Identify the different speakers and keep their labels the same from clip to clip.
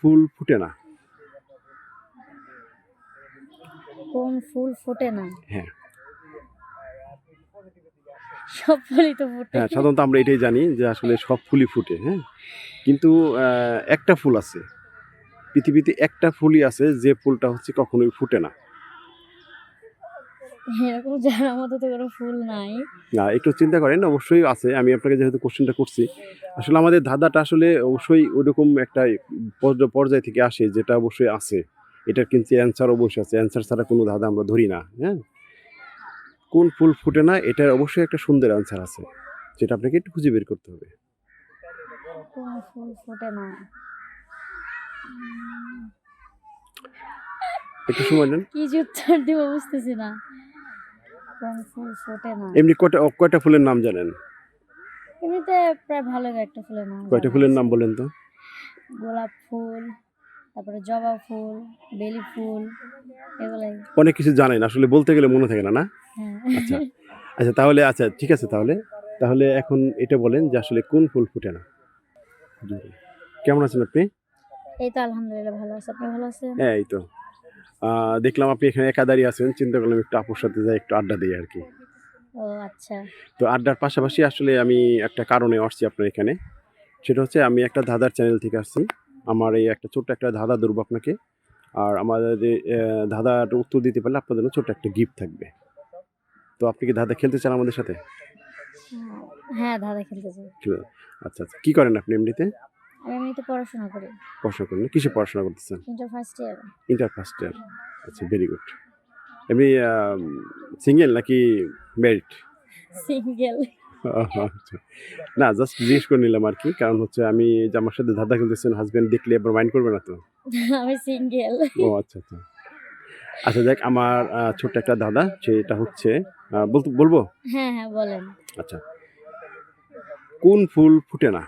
Speaker 1: ফুল ফুটে না?
Speaker 2: কোন ফুল ফোটে না?
Speaker 1: হ্যাঁ।
Speaker 2: সব ফুলই তো ফোটে।
Speaker 1: হ্যাঁ সাধারণত আমরা এটাই জানি যে আসলে সব ফুলই ফুটে হ্যাঁ। কিন্তু একটা ফুল আছে। পৃথিবীতে একটা ফুলই আছে যে ফুলটা হচ্ছে কখনোই ফুটে না।
Speaker 2: এরকম জানার মতো তো কোনো ফুল নাই।
Speaker 1: না একটু চিন্তা করেন অবশ্যই আছে। আমি আপনাকে যেহেতু কোশ্চেনটা করছি আসলে আমাদের ধাঁধাটা আসলে অবশ্যই ওইরকম একটা পর্যায় থেকে আসে যেটা অবশ্যই আছে। এটার কিন্তু অ্যান্সার অবশ্যই আছে। অ্যান্সার ছাড়া কোনো ধাঁধা আমরা ধরি না হ্যাঁ? কোন ফুল ফুটে না এটার অবশ্যই একটা সুন্দর অ্যান্সার আছে যেটা আপনাকে একটু খুঁজে বের করতে হবে।
Speaker 2: কোন ফুল ফোটে না?
Speaker 1: একটু সময় নেন।
Speaker 2: কি উত্তর দিব বুঝতেছি না। কোন ফুল ফোটে না
Speaker 1: এমনি কয়টা কয়টা ফুলের নাম জানেন?
Speaker 2: এমনিতে প্রায় ভালো একটা ফুলের নাম
Speaker 1: কয়টা ফুলের নাম বলেন তো?
Speaker 2: গোলাপ ফুল তারপরে জবা ফুল বেলি ফুল এগুলাই।
Speaker 1: অনেক কিছু জানেন আসলে বলতে গেলে মনে থাকে না না?
Speaker 2: হ্যাঁ।
Speaker 1: আচ্ছা। আচ্ছা তাহলে আচ্ছা ঠিক আছে তাহলে। তাহলে এখন এটা বলেন যে আসলে কোন ফুল ফুটে না? কেমন আছেন আপনি?
Speaker 2: এই তো আলহামদুলিল্লাহ ভালো আছে। আপনি ভালো আছেন?
Speaker 1: হ্যাঁ এই তো। দেখলাম আপনি এখানে একা দাঁড়িয়ে আছেন চিন্তা করলাম একটু আপুর সাথে যাই একটু আড্ডা দিই আর কি।
Speaker 2: ও আচ্ছা।
Speaker 1: তো আড্ডার পাশাপাশি আসলে আমি একটা কারণে আসছি আপনার এখানে। সেটা হচ্ছে আমি একটা ধাঁধার চ্যানেল থেকে আসছি। আমার এই একটা ছোট্ট একটা ধাঁধা ধরবো আপনাকে। আর আমাদের ধাঁধার উত্তর দিতে পারলে আপনাদের জন্য ছোট্ট একটা গিফট থাকবে। তো আপনি কি ধাঁধা খেলতে চান আমাদের সাথে?
Speaker 2: হ্যাঁ দাদা খেলতে চাই।
Speaker 1: আচ্ছা আচ্ছা। কী করেন আপনি এমনিতে?
Speaker 2: আমি এমনিতে পড়াশোনা করি।
Speaker 1: পড়াশোনা করেন কিসে পড়াশোনা করতেছেন?
Speaker 2: Inter first year
Speaker 1: inter first year আচ্ছা ভেরি গুড এমনি সিঙ্গেল নাকি ম্যারিড
Speaker 2: সিঙ্গেল
Speaker 1: আচ্ছা। না জাস্ট জিজ্ঞেস করে নিলাম আর কি কারণ হচ্ছে আমি যে আমার সাথে ধাঁধা খেলতেছেন হাজব্যান্ড দেখলে এবার মাইন্ড করবে না তো?
Speaker 2: আমি সিঙ্গেল
Speaker 1: ও আচ্ছা আচ্ছা। আচ্ছা দেখ আমার ছোট্ট একটা দাদা সেটা হচ্ছে বলতে বলব?
Speaker 2: হ্যাঁ হ্যাঁ বলেন।
Speaker 1: আচ্ছা। কোন ফুল ফুটে না?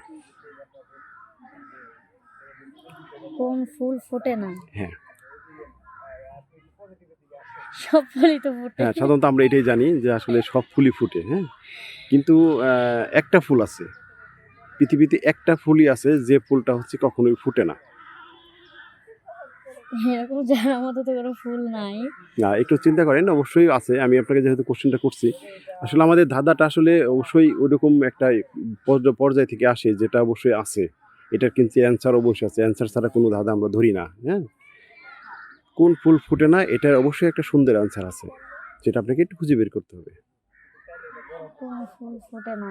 Speaker 2: কোন ফুল ফোটে না।
Speaker 1: হ্যাঁ।
Speaker 2: সব ফুলই তো ফোটে।
Speaker 1: হ্যাঁ সাধারণত আমরা এটাই জানি যে আসলে সব ফুলই ফুটে হ্যাঁ। কিন্তু একটা ফুল আছে। পৃথিবীতে একটা ফুলই আছে যে ফুলটা হচ্ছে কখনোই ফুটে না।
Speaker 2: এরকম জানার মতো তো কোনো ফুল নাই।
Speaker 1: না একটু চিন্তা করেন অবশ্যই আছে। আমি আপনাকে যেহেতু কোশ্চেনটা করছি আসলে আমাদের ধাঁধাটা আসলে অবশ্যই ওরকম একটা পর্য- পর্যায় থেকে আসে যেটা অবশ্যই আছে। এটার কিন্তু অ্যান্সার অবশ্যই আছে। অ্যান্সার ছাড়া কোনো ধাঁধা আমরা ধরি না হ্যাঁ? কোন ফুল ফুটে না এটার অবশ্যই একটা সুন্দর অ্যান্সার আছে যেটা আপনাকে একটু খুঁজে বের করতে হবে।
Speaker 2: কোন ফুল ফোটে না।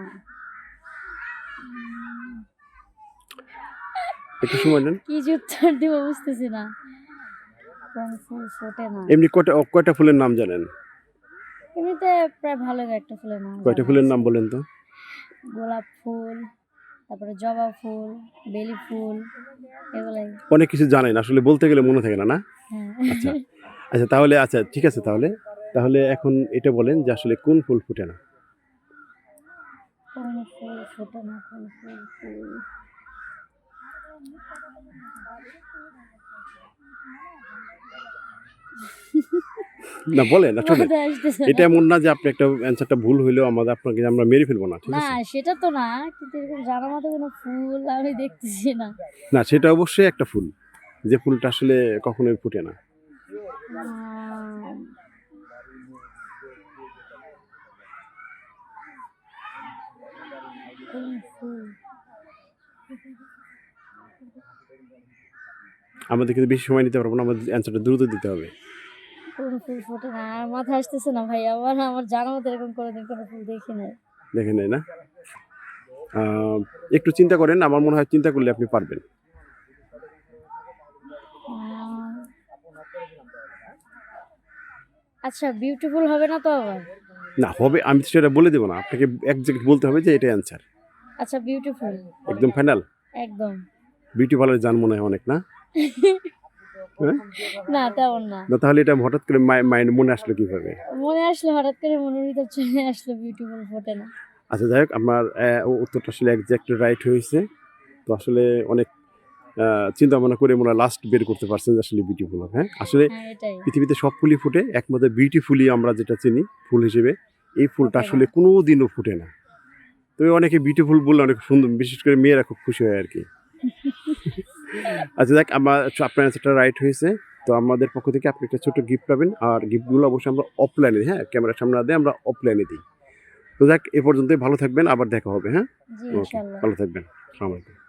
Speaker 1: একটু সময় নেন।
Speaker 2: কি উত্তর দিব বুঝতেছি না। কোন ফুল ফোটে না।
Speaker 1: এমনি কয়টা কয়টা ফুলের নাম জানেন?
Speaker 2: এমনিতে প্রায় ভালো একটা ফুলের নাম
Speaker 1: কয়টা ফুলের নাম বলেন তো?
Speaker 2: গোলাপ ফুল তারপরে জবা ফুল বেলি ফুল এগুলাই।
Speaker 1: অনেক কিছু জানেন আসলে বলতে গেলে মনে থাকে না না?
Speaker 2: হ্যাঁ।
Speaker 1: আচ্ছা। আচ্ছা তাহলে আচ্ছা ঠিক আছে তাহলে। তাহলে এখন এটা বলেন যে আসলে কোন ফুল ফুটে না?
Speaker 2: কোন ফুল ফোটে না কোন ফুল ফুল।
Speaker 1: না বলেন আসলে। এটা এমন না যে আপনি একটা অ্যান্সারটা ভুল হইলেও আমাদের আপনাকে আমরা মেরে ফেলব না ঠিক
Speaker 2: না সেটা তো না কিন্তু এরকম জানার মতো কোনো ফুল আমি দেখতেছি না।
Speaker 1: না সেটা অবশ্যই একটা ফুল যে ফুলটা আসলে কখনোই ফুটে না। আমাদের কিন্তু বেশি সময় নিতে পারব না আমাদের অ্যান্সারটা দ্রুত দিতে হবে।
Speaker 2: কোন ফুল ফোটে না। আর মাথা আসতেছে না ভাই আমার আমার জানার মতো এরকম কোনোদিন কোনো ফুল দেখি নাই।
Speaker 1: দেখে নেই না? একটু চিন্তা করেন আমার মনে হয় চিন্তা করলে আপনি পারবেন।
Speaker 2: আচ্ছা বিউটিফুল হবে না তো আবার?
Speaker 1: না হবে আমি তো সেটা বলে দেবো না। আপনাকে একজ্যাক্ট বলতে হবে যে এটা অ্যান্সার
Speaker 2: আচ্ছা বিউটিফুল
Speaker 1: একদম ফাইনাল
Speaker 2: একদম।
Speaker 1: বিউটি পার্লার জান মনে হয় অনেক না?
Speaker 2: না তেমন না।
Speaker 1: না তাহলে এটা হঠাৎ করে মাইন্ড মনে আসলো কীভাবে?
Speaker 2: মনে আসলো হঠাৎ করে মনের ভিতর চলে আসলো বিউটিফুল ফোটে না।
Speaker 1: আচ্ছা যাই হোক আমার উত্তরটা আসলে একজ্যাক্ট রাইট হয়েছে। তো আসলে অনেক চিন্তা ভাবনা করে মনে লাস্ট বের করতে পারছেন যে আসলে বিউটিফুল হ্যাঁ? আসলে
Speaker 2: হ্যাঁ
Speaker 1: পৃথিবীতে সব ফুলই ফুটে একমাত্র বিউটিফুলি আমরা যেটা চিনি ফুল হিসেবে। এই ফুলটা আসলে কোনো দিনও ফুটে না। তবে অনেকে বিউটিফুল বললে অনেক সুন্দর বিশেষ করে মেয়েরা খুব খুশি হয় আর কি। আচ্ছা দেখ আমার আপনার অ্যান্সারটা রাইট হয়েছে। তো আমাদের পক্ষ থেকে আপনি একটা ছোটো গিফট পাবেন আর গিফটগুলো অবশ্যই আমরা অফলাইনে দিই হ্যাঁ? ক্যামেরার সামনে দিয়ে আমরা অফলাইনে দিই। তো দেখ এ পর্যন্তই ভালো থাকবেন আবার দেখা হবে হ্যাঁ? ভালো থাকবেন আসসালামু আলাইকুম